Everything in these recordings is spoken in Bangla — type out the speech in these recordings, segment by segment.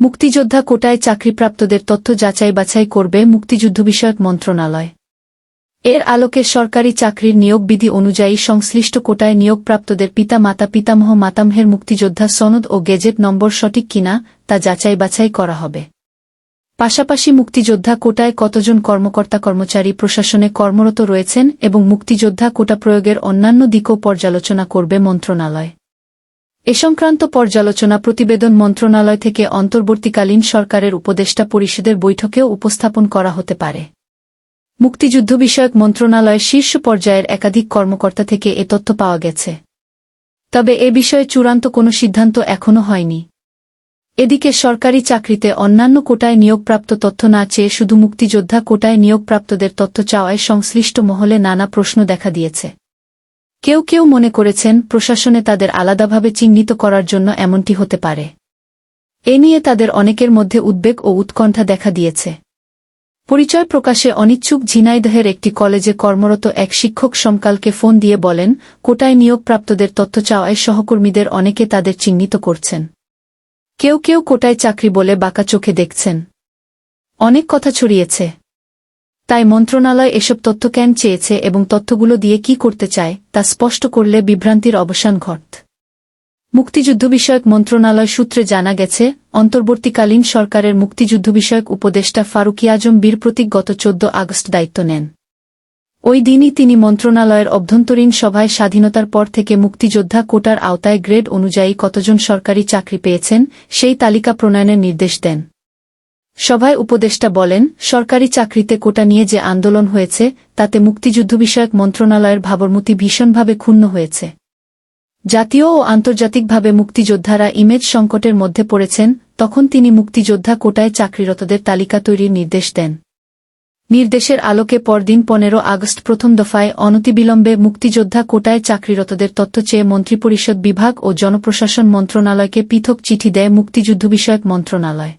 মুক্তিযোদ্ধা কোটায় চাকরিপ্রাপ্তদের তথ্য যাচাই বাছাই করবে মুক্তিযুদ্ধ বিষয়ক মন্ত্রণালয়। এর আলোকে সরকারি চাকরির নিয়োগ বিধি অনুযায়ী সংশ্লিষ্ট কোটায় নিয়োগপ্রাপ্তদের পিতা মাতা পিতামহ মাতামহের মুক্তিযোদ্ধা সনদ ও গেজেট নম্বর সঠিক কিনা তা যাচাই বাছাই করা হবে। পাশাপাশি মুক্তিযোদ্ধা কোটায় কতজন কর্মকর্তা কর্মচারী প্রশাসনে কর্মরত রয়েছেন এবং মুক্তিযোদ্ধা কোটা প্রয়োগের অন্যান্য দিকও পর্যালোচনা করবে মন্ত্রণালয়। এ সংক্রান্ত পর্যালোচনা প্রতিবেদন মন্ত্রণালয় থেকে অন্তর্বর্তীকালীন সরকারের উপদেষ্টা পরিষদের বৈঠকেও উপস্থাপন করা হতে পারে। মুক্তিযুদ্ধ বিষয়ক মন্ত্রণালয়ের শীর্ষ পর্যায়ের একাধিক কর্মকর্তা থেকে এ তথ্য পাওয়া গেছে। তবে এ বিষয়ে চূড়ান্ত কোনো সিদ্ধান্ত এখনও হয়নি। এদিকে সরকারি চাকরিতে অন্যান্য কোটায় নিয়োগপ্রাপ্ত তথ্য না চেয়ে শুধু মুক্তিযোদ্ধা কোটায় নিয়োগপ্রাপ্তদের তথ্য চাওয়ায় সংশ্লিষ্ট মহলে নানা প্রশ্ন দেখা দিয়েছে। কেউ কেউ মনে করেছেন প্রশাসনে তাদের আলাদাভাবে চিহ্নিত করার জন্য এমনটি হতে পারে। এ নিয়ে তাদের অনেকের মধ্যে উদ্বেগ ও উৎকণ্ঠা দেখা দিয়েছে। পরিচয় প্রকাশে অনিচ্ছুক ঝিনাইদহের একটি কলেজে কর্মরত এক শিক্ষক সমকালকে ফোন দিয়ে বলেন, কোটায় নিয়োগপ্রাপ্তদের তথ্য চাওয়ায় সহকর্মীদের অনেকে তাদের চিহ্নিত করছেন। কেউ কেউ কোটায় চাকরি বলে বাঁকা চোখে দেখছেন। অনেক কথা ছড়িয়েছে। তাই মন্ত্রণালয় এসব তথ্য কেন চেয়েছে এবং তথ্যগুলো দিয়ে কি করতে চায়, তা স্পষ্ট করলে বিভ্রান্তির অবসান ঘট মুক্তিযুদ্ধ বিষয়ক মন্ত্রণালয় সূত্রে জানা গেছে, অন্তর্বর্তীকালীন সরকারের মুক্তিযুদ্ধ বিষয়ক উপদেষ্টা ফারুকি আজম বীর প্রতীক গত চোদ্দ আগস্ট দায়িত্ব নেন। ওই দিনই তিনি মন্ত্রণালয়ের অভ্যন্তরীণ সভায় স্বাধীনতার পর থেকে মুক্তিযোদ্ধা কোটার আওতায় গ্রেড অনুযায়ী কতজন সরকারি চাকরি পেয়েছেন, সেই তালিকা প্রণয়নের নির্দেশ দেন। সভায় উপদেষ্টা বলেন, সরকারি চাকরিতে কোটা নিয়ে যে আন্দোলন হয়েছে, তাতে মুক্তিযুদ্ধ বিষয়ক মন্ত্রণালয়ের ভাবরমতি ভীষণভাবে ক্ষুণ্ণ হয়েছে। জাতীয় ও আন্তর্জাতিকভাবে মুক্তিযোদ্ধারা ইমেজ সংকটের মধ্যে পড়েছেন, তখন তিনি মুক্তিযোদ্ধা কোটায় চাকরিরতদের তালিকা তৈরির নির্দেশ দেন। নির্দেশের আলোকে পরদিন পনেরো আগস্ট প্রথম দফায় অনতিবিলম্বে মুক্তিযোদ্ধা কোটায় চাকরিরতদের তথ্য চেয়ে মন্ত্রিপরিষদ বিভাগ ও জনপ্রশাসন মন্ত্রণালয়কে পৃথক চিঠি দেয় মুক্তিযুদ্ধ বিষয়ক মন্ত্রণালয়।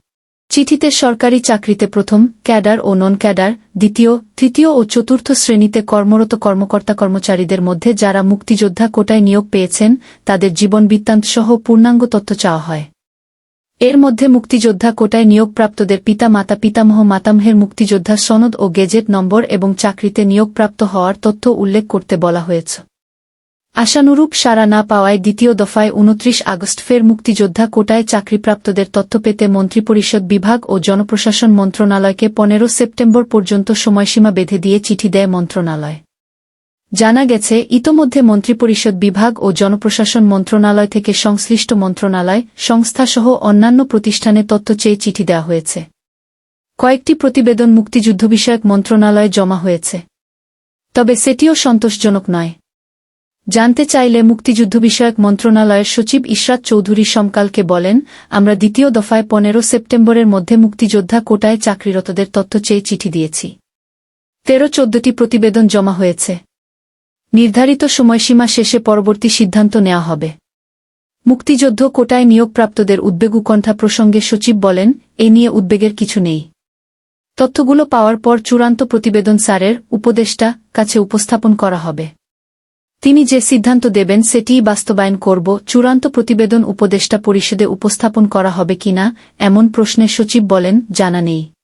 চিঠিতে সরকারি চাকরিতে প্রথম ক্যাডার ও নন ক্যাডার, দ্বিতীয়, তৃতীয় ও চতুর্থ শ্রেণীতে কর্মরত কর্মকর্তা কর্মচারীদের মধ্যে যারা মুক্তিযোদ্ধা কোটায় নিয়োগ পেয়েছেন, তাদের জীবন বৃত্তান্তসহ পূর্ণাঙ্গ তথ্য চাওয়া হয়। এর মধ্যে মুক্তিযোদ্ধা কোটায় নিয়োগপ্রাপ্তদের পিতা মাতা পিতামহ মাতামহের মুক্তিযোদ্ধা সনদ ও গেজেট নম্বর এবং চাকরিতে নিয়োগপ্রাপ্ত হওয়ার তথ্য উল্লেখ করতে বলা হয়েছে। আশানুরূপ সাড়া না পাওয়ায় দ্বিতীয় দফায় উনত্রিশ আগস্ট ফের মুক্তিযোদ্ধা কোটায় চাকরিপ্রাপ্তদের তথ্য পেতে মন্ত্রিপরিষদ বিভাগ ও জনপ্রশাসন মন্ত্রণালয়কে পনেরো সেপ্টেম্বর পর্যন্ত সময়সীমা বেঁধে দিয়ে চিঠি দেয় মন্ত্রণালয়। জানা গেছে, ইতোমধ্যে মন্ত্রিপরিষদ বিভাগ ও জনপ্রশাসন মন্ত্রণালয় থেকে সংশ্লিষ্ট মন্ত্রণালয়, সংস্থাসহ অন্যান্য প্রতিষ্ঠানে তথ্য চেয়ে চিঠি দেওয়া হয়েছে। কয়েকটি প্রতিবেদন মুক্তিযুদ্ধ বিষয়ক মন্ত্রণালয়ে জমা হয়েছে। তবে সেটিও সন্তোষজনক নয়। জানতে চাইলে মুক্তিযুদ্ধ বিষয়ক মন্ত্রণালয়ের সচিব ইশরাত চৌধুরী সমকালকে বলেন, আমরা দ্বিতীয় দফায় পনেরো সেপ্টেম্বরের মধ্যে মুক্তিযোদ্ধা কোটায় চাকরিরতদের তথ্য চেয়ে চিঠি দিয়েছি। তেরো চোদ্দটি প্রতিবেদন জমা হয়েছে। নির্ধারিত সময়সীমা শেষে পরবর্তী সিদ্ধান্ত নেওয়া হবে। মুক্তিযুদ্ধ কোটায় নিয়োগপ্রাপ্তদের উদ্বেগ উৎকণ্ঠা প্রসঙ্গে সচিব বলেন, এ নিয়ে উদ্বেগের কিছু নেই। তথ্যগুলো পাওয়ার পর চূড়ান্ত প্রতিবেদন স্যারের, উপদেষ্টা, কাছে উপস্থাপন করা হবে। তিনি যে সিদ্ধান্ত দেবেন সেটিই বাস্তবায়ন করব, চূড়ান্ত প্রতিবেদন উপদেষ্টা পরিষদে উপস্থাপন করা হবে কিনা, এমন প্রশ্নে সচিব বলেন, জানা নেই।